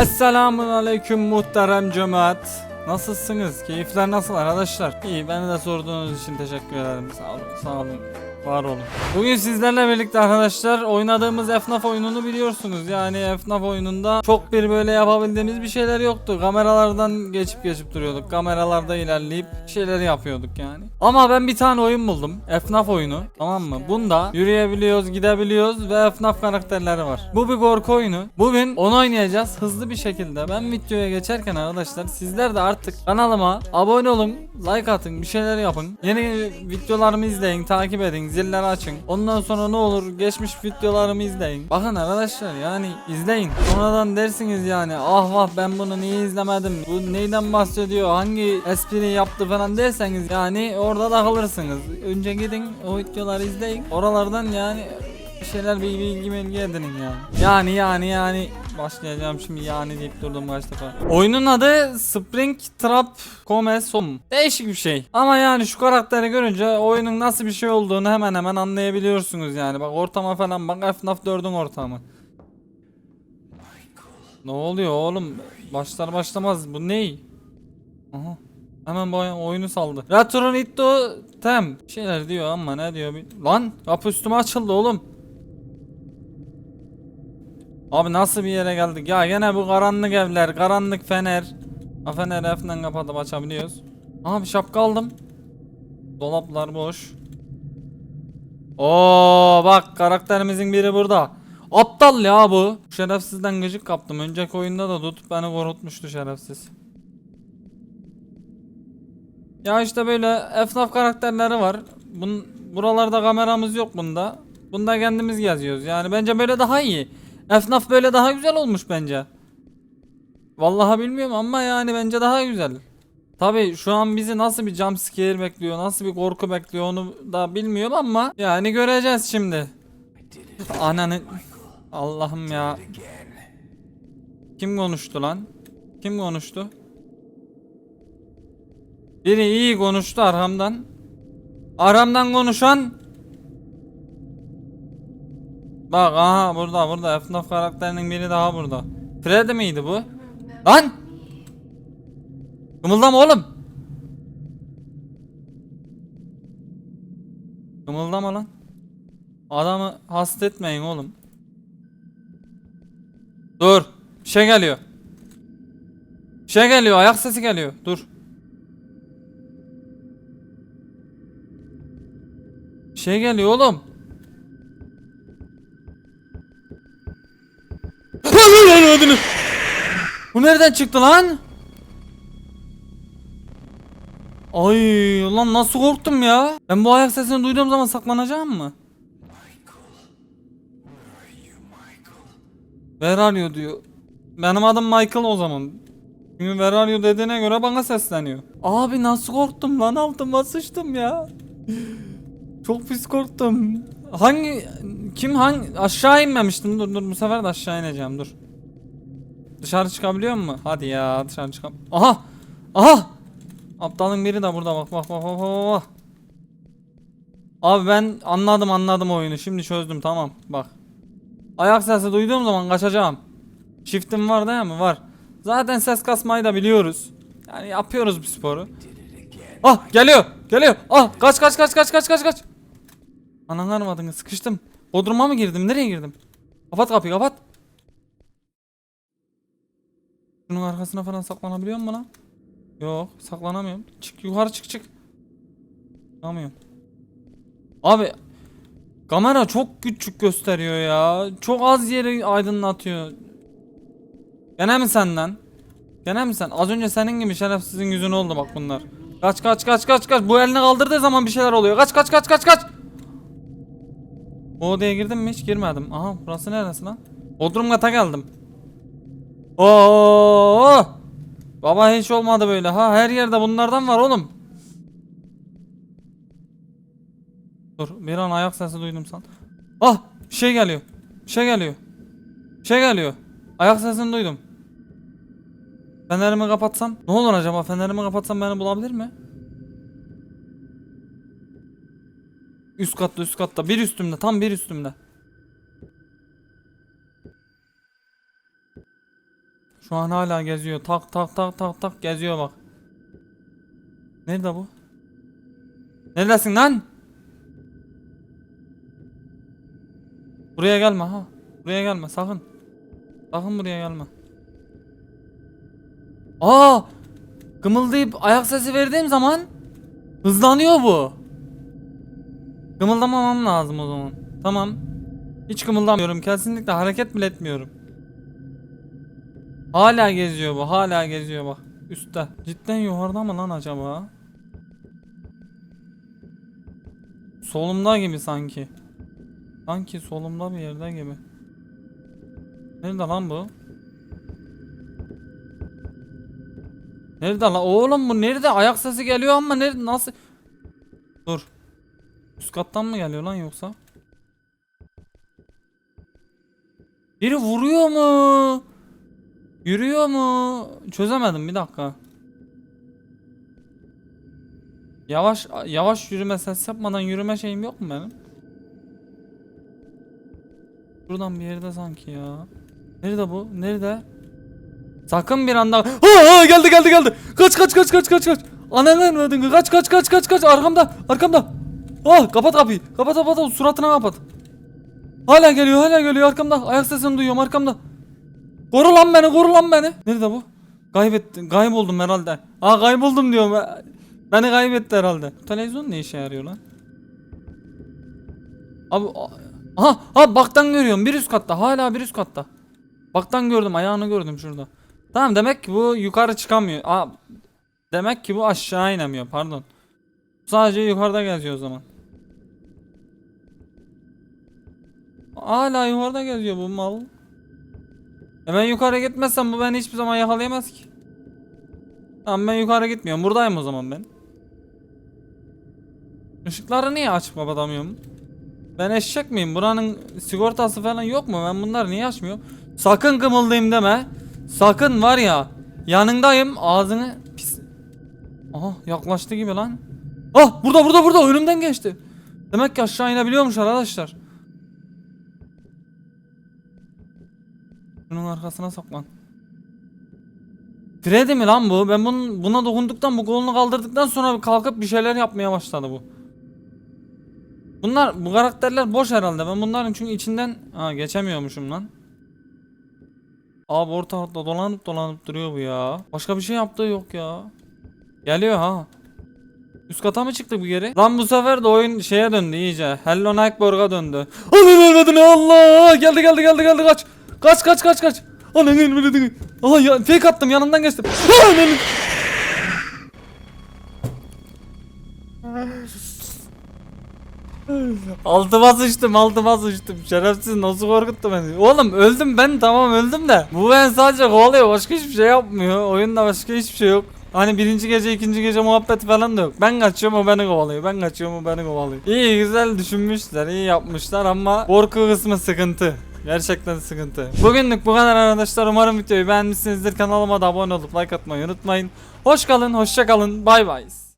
Esselamun aleyküm muhterem cemaat. Nasılsınız? Keyifler nasıl arkadaşlar? İyi beni de sorduğunuz için teşekkür ederim. Sağ olun, sağ olun. Var olun. Bugün sizlerle birlikte arkadaşlar oynadığımız FNAF oyununu biliyorsunuz. Yani FNAF oyununda çok bir böyle yapabildiğimiz bir şeyler yoktu. Kameralardan geçip geçip duruyorduk. Kameralarda ilerleyip bir şeyler yapıyorduk yani. Ama ben bir tane oyun buldum. FNAF oyunu. Tamam mı? Bunda yürüyebiliyoruz, gidebiliyoruz ve FNAF karakterleri var. Bu bir korku oyunu. Bugün onu oynayacağız hızlı bir şekilde. Ben videoya geçerken arkadaşlar sizler de artık kanalıma abone olun, like atın, bir şeyler yapın. Yeni videolarımı izleyin, takip edin, zilleri açın. Ondan sonra ne olur geçmiş videolarımı izleyin. Bakın arkadaşlar yani izleyin. Sonradan dersiniz yani ah vah ben bunu niye izlemedim? Bu neyden bahsediyor? Hangi espri yaptı falan derseniz yani orada da kalırsınız. Önce gidin o videoları izleyin. Oralardan yani bir şeyler bir bilgi bilgi edinin yani. Yani yani yani başlayacağım şimdi yani deyip durdum kaç defa. Oyunun adı Spring Trap Comesum. Değişik bir şey. Ama yani şu karakteri görünce oyunun nasıl bir şey olduğunu hemen hemen anlayabiliyorsunuz yani. Bak ortama falan bak FNAF 4'ün ortamı. Ne oluyor oğlum? Başlar başlamaz bu ney? Aha. Hemen bu oyunu saldı. Return it to tem. Şeyler diyor ama ne diyor? Lan kapı üstüme açıldı oğlum. Abi nasıl bir yere geldik? Ya gene bu karanlık evler, karanlık fener. Ha fener F'den kapatıp açabiliyoruz. Aha bir şapka aldım. Dolaplar boş. Oo bak karakterimizin biri burada. Aptal ya bu. Şerefsizden gıcık kaptım. Önceki oyunda da tutup beni korkutmuştu şerefsiz. Ya işte böyle FNAF karakterleri var. Bun, buralarda kameramız yok bunda. Bunda kendimiz geziyoruz. Yani bence böyle daha iyi. FNAF böyle daha güzel olmuş bence. Vallahi bilmiyorum ama yani bence daha güzel. Tabi şu an bizi nasıl bir jump scare bekliyor, nasıl bir korku bekliyor onu da bilmiyorum ama yani göreceğiz şimdi. Ananı Allah'ım ya. Kim konuştu lan? Kim konuştu? Biri iyi konuştu arkamdan. Aramdan konuşan Bak aha burada burada FNAF karakterinin biri daha burada. Freddy miydi bu? Lan! Kımıldama oğlum. Kımıldama lan. Adamı hasta etmeyin oğlum. Dur. Bir şey geliyor. Bir şey geliyor. Ayak sesi geliyor. Dur. Bir şey geliyor oğlum. Bu nereden çıktı lan? Ay lan nasıl korktum ya? Ben bu ayak sesini duyduğum zaman saklanacağım mı? Where are diyor. Benim adım Michael o zaman. Çünkü where are dediğine göre bana sesleniyor. Abi nasıl korktum lan altıma sıçtım ya. Çok pis korktum. Hangi kim hangi aşağı inmemiştim dur dur bu sefer de aşağı ineceğim dur. Dışarı çıkabiliyor mu? Hadi ya dışarı çıkam. Aha! Aha! Aptalın biri de burada bak bak bak bak bak. Abi ben anladım anladım oyunu. Şimdi çözdüm tamam bak. Ayak sesi duyduğum zaman kaçacağım. Shift'im var değil mi? Var. Zaten ses kasmayı da biliyoruz. Yani yapıyoruz bu sporu. Ah geliyor geliyor. Ah kaç kaç kaç kaç kaç kaç kaç. Ananı armadın sıkıştım. Bodruma mı girdim? Nereye girdim? Kapat kapıyı kapat. Şunun arkasına falan saklanabiliyor mu lan? Yok saklanamıyorum. Çık yukarı çık çık. Çıkamıyorum. Abi kamera çok küçük gösteriyor ya. Çok az yeri aydınlatıyor. Gene mi senden? Gene mi sen? Az önce senin gibi şerefsizin yüzün oldu bak bunlar. Kaç kaç kaç kaç kaç. Bu elini kaldırdığı zaman bir şeyler oluyor. Kaç kaç kaç kaç kaç. O odaya girdim mi? Hiç girmedim. Aha burası neresi lan? Bodrum kata geldim. Oo! Baba hiç olmadı böyle ha. Her yerde bunlardan var oğlum. Dur bir an ayak sesi duydum san. Ah şey geliyor. Şey geliyor. Şey geliyor. Ayak sesini duydum. Fenerimi kapatsam ne olur acaba? Fenerimi kapatsam beni bulabilir mi? Üst katta üst katta bir üstümde tam bir üstümde. Şu an hala geziyor. Tak tak tak tak tak geziyor bak. Nerede bu? Neredesin lan? Buraya gelme ha. Buraya gelme sakın. Sakın buraya gelme. Aa! Gımıldayıp ayak sesi verdiğim zaman hızlanıyor bu. Gımıldamamam lazım o zaman. Tamam. Hiç gımıldamıyorum. Kesinlikle hareket bile etmiyorum. Hala geziyor bu. Hala geziyor bak. Üstte. Cidden yukarıda mı lan acaba? Solumda gibi sanki. Sanki solumda bir yerde gibi. Nerede lan bu? Nerede lan? Oğlum bu nerede? Ayak sesi geliyor ama nerede? Nasıl? Dur. Üst kattan mı geliyor lan yoksa? Biri vuruyor mu? Yürüyor mu? Çözemedim bir dakika. Yavaş yavaş yürüme ses yapmadan yürüme şeyim yok mu benim? Buradan bir yerde sanki ya. Nerede bu? Nerede? Sakın bir anda. Ha, geldi geldi geldi. Kaç kaç kaç kaç kaç kaç. Ananı vermedin. Kaç kaç kaç kaç kaç. Arkamda arkamda. Ah kapat kapıyı. Kapat kapat. suratına kapat. Hala geliyor hala geliyor arkamda. Ayak sesini duyuyorum arkamda. Koru lan beni koru lan beni. Nerede bu? Kaybettim. Kayboldum herhalde. Aa kayboldum diyorum. Beni kaybetti herhalde. Bu televizyon ne işe yarıyor lan? Abi aha ha baktan görüyorum bir üst katta hala bir üst katta. Baktan gördüm ayağını gördüm şurada. Tamam demek ki bu yukarı çıkamıyor. Aa, demek ki bu aşağı inemiyor pardon. Sadece yukarıda geziyor o zaman. Hala yukarıda geziyor bu mal. Ben yukarı gitmezsem bu beni hiçbir zaman yakalayamaz ki. Tamam ben yukarı gitmiyorum. Buradayım o zaman ben. Işıkları niye açıp kapatamıyorum? Ben eşek miyim? Buranın sigortası falan yok mu? Ben bunları niye açmıyorum? Sakın kımıldayım deme. Sakın var ya. Yanındayım. Ağzını pis. Aha yaklaştı gibi lan. Ah burada burada burada önümden geçti. Demek ki aşağı inebiliyormuş arkadaşlar. Bunun arkasına saklan. Freddy mi lan bu? Ben bunun, buna dokunduktan bu kolunu kaldırdıktan sonra kalkıp bir şeyler yapmaya başladı bu. Bunlar bu karakterler boş herhalde. Ben bunların çünkü içinden ha geçemiyormuşum lan. Abi ortalıkta dolanıp dolanıp duruyor bu ya. Başka bir şey yaptığı yok ya. Geliyor ha. Üst kata mı çıktı bu geri? Lan bu sefer de oyun şeye döndü iyice. Hello Nightborg'a döndü. Ananı ölmedin Allah! Geldi geldi geldi geldi kaç. Kaç kaç kaç kaç. Ananı ölmedin. Aha ya, fake attım yanından geçtim. Ananı. Altıma sıçtım altıma sıçtım. Şerefsiz nasıl korkuttu beni? Oğlum öldüm ben tamam öldüm de. Bu ben sadece kovalıyor başka hiçbir şey yapmıyor. Oyunda başka hiçbir şey yok. Hani birinci gece ikinci gece muhabbet falan da yok. Ben kaçıyorum o beni kovalıyor. Ben kaçıyorum o beni kovalıyor. İyi güzel düşünmüşler iyi yapmışlar ama Korku kısmı sıkıntı Gerçekten sıkıntı. Bugünlük bu kadar arkadaşlar. Umarım videoyu beğenmişsinizdir. Kanalıma da abone olup like atmayı unutmayın. Hoş kalın, hoşça kalın. Bay bay.